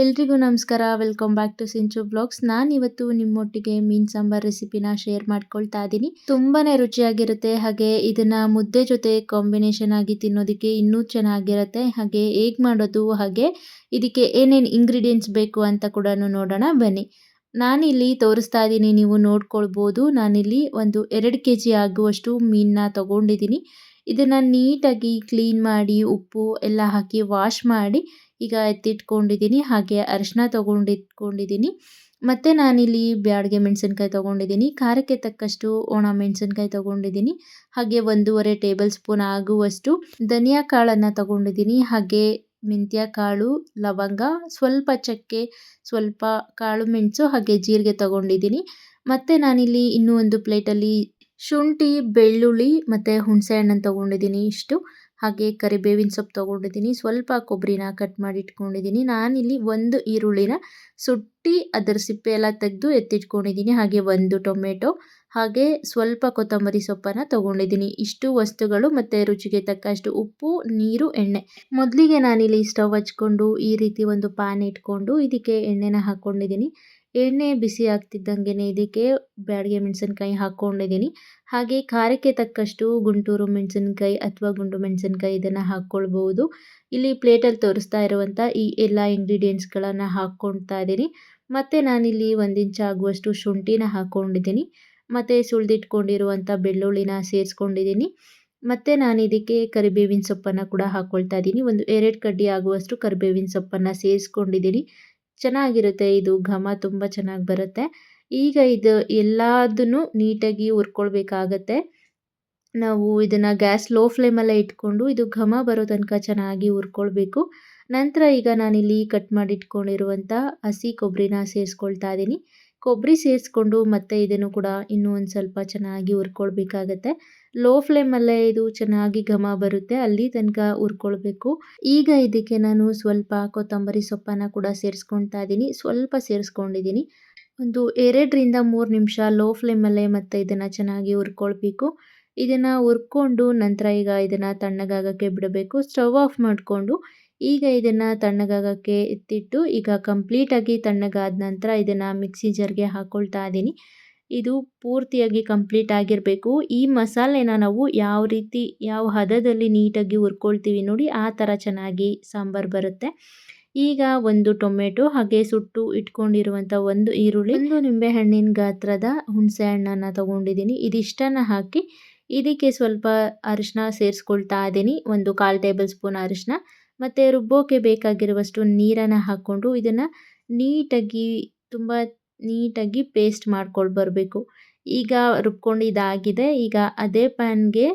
ಎಲ್ರಿಗೂ ನಮಸ್ಕಾರ. Welcome back to Sinchu blogs ನಾನು ಇವತ್ತು ನಿಮ್ಮೊಟ್ಟಿಗೆ ಮೀನ್ ಸಾಂಬಾರ್ ರೆಸಿಪಿನ ಶೇರ್ ಮಾಡ್ಕೊಳ್ತಾ ಇದ್ದೀನಿ. ತುಂಬಾ ರುಚಿಯಾಗಿರುತ್ತೆ, ಹಾಗೆ ಇದನ್ನ ಮುದ್ದೆ ಜೊತೆ ಕಾಂಬಿನೇಷನ್ ಆಗಿ ತಿನ್ನೋದಕ್ಕೆ ಇನ್ನೂ ಚೆನ್ನಾಗಿರುತ್ತೆ. ಹಾಗೆ ಹೇಗೆ ಮಾಡೋದು, ಹಾಗೆ ಇದಕ್ಕೆ ಏನೇನು ಇಂಗ್ರೀಡಿಯೆಂಟ್ಸ್ ಬೇಕು ಅಂತ ಕೂಡ ನೋಡೋಣ, ಬನ್ನಿ. ನಾನಿಲ್ಲಿ ತೋರಿಸ್ತಾ ಇದ್ದೀನಿ, ನೀವು ನೋಡ್ಕೊಳ್ಬೋದು. ನಾನಿಲ್ಲಿ ಒಂದು ಎರಡು ಕೆ ಜಿ ಆಗುವಷ್ಟು ಮೀನನ್ನ ತಗೊಂಡಿದ್ದೀನಿ. ಇದನ್ನು ನೀಟಾಗಿ ಕ್ಲೀನ್ ಮಾಡಿ, ಉಪ್ಪು ಎಲ್ಲ ಹಾಕಿ ವಾಶ್ ಮಾಡಿ ಈಗ ಎತ್ತಿಟ್ಕೊಂಡಿದ್ದೀನಿ, ಹಾಗೆ ಅರಿಶಿನ ತೊಗೊಂಡಿಟ್ಕೊಂಡಿದ್ದೀನಿ. ಮತ್ತು ನಾನಿಲ್ಲಿ ಬ್ಯಾಡಿಗೆ ಮೆಣಸಿನ್ಕಾಯಿ ತೊಗೊಂಡಿದ್ದೀನಿ, ಖಾರಕ್ಕೆ ತಕ್ಕಷ್ಟು ಒಣ ಮೆಣಸಿನ್ಕಾಯಿ ತೊಗೊಂಡಿದ್ದೀನಿ, ಹಾಗೆ ಒಂದೂವರೆ ಟೇಬಲ್ ಸ್ಪೂನ್ ಆಗುವಷ್ಟು ಧನಿಯಾ ಕಾಳನ್ನು ತೊಗೊಂಡಿದ್ದೀನಿ, ಹಾಗೆ ಮೆಂತ್ಯ ಕಾಳು, ಲವಂಗ, ಸ್ವಲ್ಪ ಚಕ್ಕೆ, ಸ್ವಲ್ಪ ಕಾಳು ಮೆಣಸು, ಹಾಗೆ ಜೀರಿಗೆ ತೊಗೊಂಡಿದ್ದೀನಿ. ಮತ್ತು ನಾನಿಲ್ಲಿ ಇನ್ನೂ ಒಂದು ಪ್ಲೇಟಲ್ಲಿ ಶುಂಠಿ, ಬೆಳ್ಳುಳ್ಳಿ, ಮತ್ತು ಹುಣಸೆ ಹಣ್ಣನ್ನು ತೊಗೊಂಡಿದ್ದೀನಿ ಇಷ್ಟು. ಹಾಗೆ ಕರಿಬೇವಿನ ಸೊಪ್ಪು ತೊಗೊಂಡಿದ್ದೀನಿ. ಸ್ವಲ್ಪ ಕೊಬ್ಬರಿನ ಕಟ್ ಮಾಡಿ ಇಟ್ಕೊಂಡಿದ್ದೀನಿ. ನಾನಿಲ್ಲಿ ಒಂದು ಈರುಳ್ಳಿನ ಸುಟ್ಟಿ ಅದರ ಸಿಪ್ಪೆ ಎಲ್ಲ ತೆಗೆದು ಎತ್ತಿಟ್ಕೊಂಡಿದ್ದೀನಿ. ಹಾಗೆ ಒಂದು ಟೊಮೆಟೊ, ಹಾಗೆ ಸ್ವಲ್ಪ ಕೊತ್ತಂಬರಿ ಸೊಪ್ಪನ್ನು ತೊಗೊಂಡಿದ್ದೀನಿ. ಇಷ್ಟು ವಸ್ತುಗಳು ಮತ್ತು ರುಚಿಗೆ ತಕ್ಕಷ್ಟು ಉಪ್ಪು, ನೀರು, ಎಣ್ಣೆ. ಮೊದಲಿಗೆ ನಾನಿಲ್ಲಿ ಸ್ಟವ್ ಹಚ್ಕೊಂಡು ಈ ರೀತಿ ಒಂದು ಪ್ಯಾನ್ ಇಟ್ಕೊಂಡು ಇದಕ್ಕೆ ಎಣ್ಣೆನ ಹಾಕ್ಕೊಂಡಿದ್ದೀನಿ ಎಣ್ಣೆ ಬಿಸಿ ಆಗ್ತಿದ್ದಂಗೆ ಇದಕ್ಕೆ ಬ್ಯಾಡಿಗೆ ಮೆಣಸಿನ್ಕಾಯಿ ಹಾಕ್ಕೊಂಡಿದ್ದೀನಿ. ಹಾಗೆ ಖಾರಕ್ಕೆ ತಕ್ಕಷ್ಟು ಗುಂಟೂರು ಮೆಣಸಿನ್ಕಾಯಿ ಅಥವಾ ಗುಂಡು ಮೆಣಸಿನ್ಕಾಯಿ ಇದನ್ನು ಹಾಕ್ಕೊಳ್ಬೋದು ಇಲ್ಲಿ ಪ್ಲೇಟಲ್ಲಿ ತೋರಿಸ್ತಾ ಇರುವಂಥ ಈ ಎಲ್ಲ ಇಂಗ್ರೀಡಿಯೆಂಟ್ಸ್ಗಳನ್ನು ಹಾಕ್ಕೊಳ್ತಾ ಇದ್ದೀನಿ. ಮತ್ತು ನಾನಿಲ್ಲಿ ಒಂದಿಂಚ ಆಗುವಷ್ಟು ಶುಂಠಿನ ಹಾಕ್ಕೊಂಡಿದ್ದೀನಿ. ಮತ್ತು ಸುಳಿದಿಟ್ಕೊಂಡಿರುವಂಥ ಬೆಳ್ಳುಳ್ಳಿನ ಸೇರಿಸ್ಕೊಂಡಿದ್ದೀನಿ. ಮತ್ತು ನಾನು ಇದಕ್ಕೆ ಕರಿಬೇವಿನ ಸೊಪ್ಪನ್ನು ಕೂಡ ಹಾಕ್ಕೊಳ್ತಾ ಇದ್ದೀನಿ. ಒಂದು ಎರಡು ಕಡ್ಡಿ ಆಗುವಷ್ಟು ಕರಿಬೇವಿನ ಸೊಪ್ಪನ್ನು ಸೇರಿಸ್ಕೊಂಡಿದ್ದೀನಿ. ಚೆನ್ನಾಗಿರುತ್ತೆ. ಇದು ಘಮ ತುಂಬ ಚೆನ್ನಾಗಿ ಬರುತ್ತೆ. ಈಗ ಇದು ಎಲ್ಲದನ್ನು ನೀಟಾಗಿ ಹುರ್ಕೊಳ್ಬೇಕಾಗತ್ತೆ. ನಾವು ಇದನ್ನು ಗ್ಯಾಸ್ ಲೋ ಫ್ಲೇಮಲ್ಲೇ ಇಟ್ಕೊಂಡು ಇದು ಘಮ ಬರೋ ತನಕ ಚೆನ್ನಾಗಿ ಹುರ್ಕೊಳ್ಬೇಕು. ನಂತರ ಈಗ ನಾನಿಲ್ಲಿ ಕಟ್ ಮಾಡಿ ಇಟ್ಕೊಂಡಿರುವಂಥ ಹಸಿ ಕೊಬ್ಬರಿನ ಸೇರಿಸ್ಕೊಳ್ತಾ ಇದ್ದೀನಿ. ಕೊಬ್ಬರಿ ಸೇರಿಸ್ಕೊಂಡು ಮತ್ತೆ ಇದನ್ನು ಕೂಡ ಇನ್ನೂ ಒಂದು ಸ್ವಲ್ಪ ಚೆನ್ನಾಗಿ ಹುರ್ಕೊಳ್ಬೇಕಾಗತ್ತೆ. ಲೋ ಫ್ಲೇಮಲ್ಲೇ ಇದು ಚೆನ್ನಾಗಿ ಘಮ ಬರುತ್ತೆ, ಅಲ್ಲಿ ತನಕ ಹುರ್ಕೊಳ್ಬೇಕು. ಈಗ ಇದಕ್ಕೆ ನಾನು ಸ್ವಲ್ಪ ಕೊತ್ತಂಬರಿ ಸೊಪ್ಪನ್ನು ಕೂಡ ಸೇರಿಸ್ಕೊಳ್ತಾ ಇದ್ದೀನಿ ಸ್ವಲ್ಪ ಸೇರಿಸ್ಕೊಂಡಿದ್ದೀನಿ ಒಂದು ಎರಡರಿಂದ ಮೂರು ನಿಮಿಷ ಲೋ ಫ್ಲೇಮಲ್ಲೇ ಮತ್ತೆ ಇದನ್ನು ಚೆನ್ನಾಗಿ ಹುರ್ಕೊಳ್ಬೇಕು. ಇದನ್ನು ಹುರ್ಕೊಂಡು ನಂತರ ಈಗ ಇದನ್ನು ತಣ್ಣಗಾಗೋಕ್ಕೆ ಬಿಡಬೇಕು. ಸ್ಟವ್ ಆಫ್ ಮಾಡಿಕೊಂಡು ಈಗ ಇದನ್ನು ತಣ್ಣಗಾಗೋಕ್ಕೆ ಎತ್ತಿಟ್ಟು, ಈಗ ಕಂಪ್ಲೀಟಾಗಿ ತಣ್ಣಗಾದ ನಂತರ ಇದನ್ನು ಮಿಕ್ಸಿ ಜರ್ಗೆ ಹಾಕ್ಕೊಳ್ತಾ ಇದ್ದೀನಿ ಇದು ಪೂರ್ತಿಯಾಗಿ ಕಂಪ್ಲೀಟ್ ಆಗಿರಬೇಕು. ಈ ಮಸಾಲೆನ ನಾವು ಯಾವ ರೀತಿ, ಯಾವ ಹದದಲ್ಲಿ ನೀಟಾಗಿ ಹುರ್ಕೊಳ್ತೀವಿ ನೋಡಿ, ಆ ಥರ ಚೆನ್ನಾಗಿ ಸಾಂಬಾರು ಬರುತ್ತೆ. ಈಗ ಒಂದು ಟೊಮೆಟೊ ಹಾಗೆ ಸುಟ್ಟು ಇಟ್ಕೊಂಡಿರುವಂಥ ಒಂದು ಈರುಳ್ಳಿ, ಒಂದು ನಿಂಬೆಹಣ್ಣಿನ ಗಾತ್ರದ ಹುಣಸೆ ಹಣ್ಣನ್ನು ತೊಗೊಂಡಿದ್ದೀನಿ ಇದಿಷ್ಟನ್ನು ಹಾಕಿ, ಇದಕ್ಕೆ ಸ್ವಲ್ಪ ಅರಿಶಿನ ಸೇರಿಸ್ಕೊಳ್ತಾ ಇದ್ದೀನಿ ಒಂದು ಕಾಲು ಟೇಬಲ್ ಸ್ಪೂನ್ ಅರಿಶಿನ ಮತ್ತು ರುಬ್ಬೋಕ್ಕೆ ಬೇಕಾಗಿರುವಷ್ಟು ನೀರನ್ನು ಹಾಕ್ಕೊಂಡು ಇದನ್ನು ನೀಟಾಗಿ, ತುಂಬ ನೀಟಾಗಿ ಪೇಸ್ಟ್ ಮಾಡ್ಕೊಂಡು ಬರಬೇಕು. ಈಗ ರುಬ್ಕೊಂಡು ಇದಾಗಿದೆ. ಈಗ ಅದೇ ಪ್ಯಾನ್ಗೆ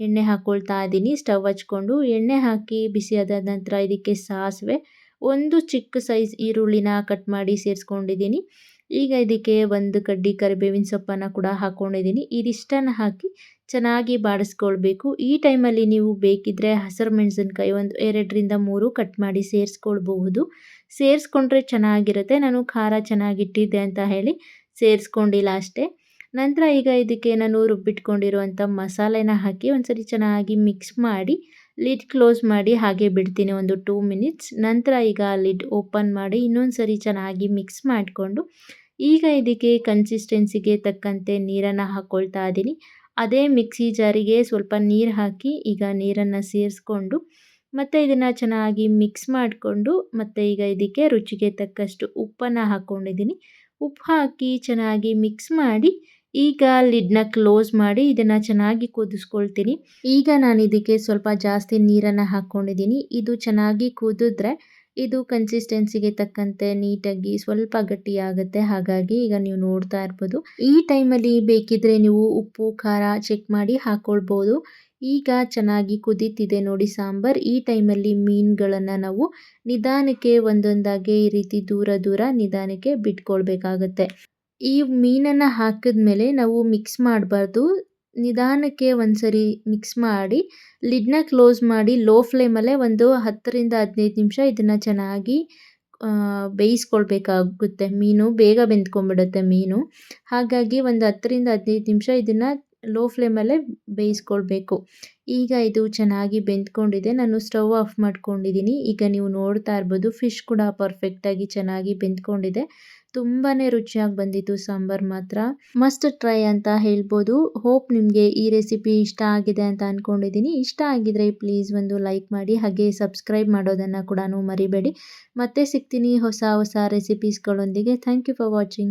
ಎಣ್ಣೆ ಹಾಕ್ಕೊಳ್ತಾ ಇದ್ದೀನಿ ಸ್ಟವ್ ಹಚ್ಕೊಂಡು ಎಣ್ಣೆ ಹಾಕಿ ಬಿಸಿಯಾದ ನಂತರ ಇದಕ್ಕೆ ಸಾಸಿವೆ, ಒಂದು ಚಿಕ್ಕ ಸೈಜ್ ಈರುಳ್ಳಿನ ಕಟ್ ಮಾಡಿ ಸೇರಿಸ್ಕೊಂಡಿದ್ದೀನಿ ಈಗ ಇದಕ್ಕೆ ಒಂದು ಕಡ್ಡಿ ಕರಿಬೇವಿನ ಸೊಪ್ಪನ್ನು ಕೂಡ ಹಾಕ್ಕೊಂಡಿದ್ದೀನಿ ಇದಿಷ್ಟನ್ನು ಹಾಕಿ ಚೆನ್ನಾಗಿ ಬಾಡಿಸ್ಕೊಳ್ಬೇಕು. ಈ ಟೈಮಲ್ಲಿ ನೀವು ಬೇಕಿದ್ದರೆ ಹಸಿರು ಮೆಣಸಿನ್ಕಾಯಿ ಒಂದು ಎರಡರಿಂದ ಮೂರು ಕಟ್ ಮಾಡಿ ಸೇರಿಸ್ಕೊಳ್ಬಹುದು. ಸೇರಿಸ್ಕೊಂಡ್ರೆ ಚೆನ್ನಾಗಿರುತ್ತೆ. ನಾನು ಖಾರ ಚೆನ್ನಾಗಿಟ್ಟಿದ್ದೆ ಅಂತ ಹೇಳಿ ಸೇರಿಸ್ಕೊಂಡಿಲ್ಲ ಅಷ್ಟೇ. ನಂತರ ಈಗ ಇದಕ್ಕೆ ನಾನು ರುಬ್ಬಿಟ್ಕೊಂಡಿರುವಂಥ ಮಸಾಲೆನ ಹಾಕಿ ಒಂದ್ಸರಿ ಚೆನ್ನಾಗಿ ಮಿಕ್ಸ್ ಮಾಡಿ ಲಿಡ್ ಕ್ಲೋಸ್ ಮಾಡಿ ಹಾಗೆ ಬಿಡ್ತೀನಿ ಒಂದು ಟೂ ಮಿನಿಟ್ಸ್. ನಂತರ ಈಗ ಲಿಡ್ ಓಪನ್ ಮಾಡಿ ಇನ್ನೊಂದು ಸರಿ ಚೆನ್ನಾಗಿ ಮಿಕ್ಸ್ ಮಾಡಿಕೊಂಡು ಈಗ ಇದಕ್ಕೆ ಕನ್ಸಿಸ್ಟೆನ್ಸಿಗೆ ತಕ್ಕಂತೆ ನೀರನ್ನು ಹಾಕ್ಕೊಳ್ತಾ ಇದ್ದೀನಿ. ಅದೇ ಮಿಕ್ಸಿ ಜಾರಿಗೆ ಸ್ವಲ್ಪ ನೀರು ಹಾಕಿ ಈಗ ನೀರನ್ನು ಸೇರಿಸ್ಕೊಂಡು ಮತ್ತು ಇದನ್ನು ಚೆನ್ನಾಗಿ ಮಿಕ್ಸ್ ಮಾಡಿಕೊಂಡು ಮತ್ತು ಈಗ ಇದಕ್ಕೆ ರುಚಿಗೆ ತಕ್ಕಷ್ಟು ಉಪ್ಪನ್ನು ಹಾಕ್ಕೊಂಡಿದ್ದೀನಿ ಉಪ್ಪು ಹಾಕಿ ಚೆನ್ನಾಗಿ ಮಿಕ್ಸ್ ಮಾಡಿ ಈಗ ಲಿಡ್ನ ಕ್ಲೋಸ್ ಮಾಡಿ ಇದನ್ನು ಚೆನ್ನಾಗಿ ಕುದಿಸ್ಕೊಳ್ತೀನಿ. ಈಗ ನಾನು ಇದಕ್ಕೆ ಸ್ವಲ್ಪ ಜಾಸ್ತಿ ನೀರನ್ನು ಹಾಕ್ಕೊಂಡಿದ್ದೀನಿ ಇದು ಚೆನ್ನಾಗಿ ಕುದಿದ್ರೆ ಇದು ಕನ್ಸಿಸ್ಟೆನ್ಸಿಗೆ ತಕ್ಕಂತೆ ನೀಟಾಗಿ ಸ್ವಲ್ಪ ಗಟ್ಟಿಯಾಗುತ್ತೆ. ಹಾಗಾಗಿ ಈಗ ನೀವು ನೋಡ್ತಾ ಇರ್ಬೋದು. ಈ ಟೈಮಲ್ಲಿ ಬೇಕಿದ್ರೆ ನೀವು ಉಪ್ಪು, ಖಾರ ಚೆಕ್ ಮಾಡಿ ಹಾಕೊಳ್ಬೋದು. ಈಗ ಚೆನ್ನಾಗಿ ಕುದೀತಿದೆ ನೋಡಿ ಸಾಂಬಾರ್. ಈ ಟೈಮಲ್ಲಿ ಮೀನುಗಳನ್ನು ನಾವು ನಿಧಾನಕ್ಕೆ ಒಂದೊಂದಾಗಿ ಈ ರೀತಿ ದೂರ ದೂರ ನಿಧಾನಕ್ಕೆ ಬಿಟ್ಕೊಳ್ಬೇಕಾಗತ್ತೆ. ಈ ಮೀನನ್ನು ಹಾಕಿದ್ಮೇಲೆ ನಾವು ಮಿಕ್ಸ್ ಮಾಡಬಾರ್ದು. ನಿಧಾನಕ್ಕೆ ಒಂದ್ಸರಿ ಮಿಕ್ಸ್ ಮಾಡಿ ಲಿಡ್ನ ಕ್ಲೋಸ್ ಮಾಡಿ ಲೋ ಫ್ಲೇಮಲ್ಲೇ ಒಂದು ಹತ್ತರಿಂದ ಹದಿನೈದು ನಿಮಿಷ ಇದನ್ನು ಚೆನ್ನಾಗಿ ಬೇಯಿಸ್ಕೊಳ್ಬೇಕಾಗುತ್ತೆ. ಮೀನು ಬೇಗ ಬೆಂದ್ಕೊಂಡ್ಬಿಡುತ್ತೆ ಮೀನು. ಹಾಗಾಗಿ ಒಂದು ಹತ್ತರಿಂದ ಹದಿನೈದು ನಿಮಿಷ ಇದನ್ನು ಲೋ ಫ್ಲೇಮಲ್ಲೇ ಬೇಯಿಸ್ಕೊಳ್ಬೇಕು. ಈಗ ಇದು ಚೆನ್ನಾಗಿ ಬೆಂದ್ಕೊಂಡಿದೆ. ನಾನು ಸ್ಟವ್ ಆಫ್ ಮಾಡ್ಕೊಂಡಿದ್ದೀನಿ ಈಗ ನೀವು ನೋಡ್ತಾ ಇರ್ಬೋದು ಫಿಶ್ ಕೂಡ ಪರ್ಫೆಕ್ಟಾಗಿ ಚೆನ್ನಾಗಿ ಬೆಂದ್ಕೊಂಡಿದೆ. ತುಂಬಾ ರುಚಿಯಾಗಿ ಬಂದಿತ್ತು ಸಾಂಬಾರು ಮಾತ್ರ. ಮಸ್ಟ್ ಟ್ರೈ ಅಂತ ಹೇಳ್ಬೋದು. ಹೋಪ್ ನಿಮಗೆ ಈ ರೆಸಿಪಿ ಇಷ್ಟ ಆಗಿದೆ ಅಂತ ಅಂದ್ಕೊಂಡಿದ್ದೀನಿ ಇಷ್ಟ ಆಗಿದ್ರೆ ಪ್ಲೀಸ್ ಒಂದು ಲೈಕ್ ಮಾಡಿ. ಹಾಗೆ ಸಬ್ಸ್ಕ್ರೈಬ್ ಮಾಡೋದನ್ನು ಕೂಡ ಮರಿಬೇಡಿ. ಮತ್ತೆ ಸಿಗ್ತೀನಿ ಹೊಸ ಹೊಸ ರೆಸಿಪೀಸ್ಗಳೊಂದಿಗೆ ಥ್ಯಾಂಕ್ ಯು ಫಾರ್ ವಾಚಿಂಗ್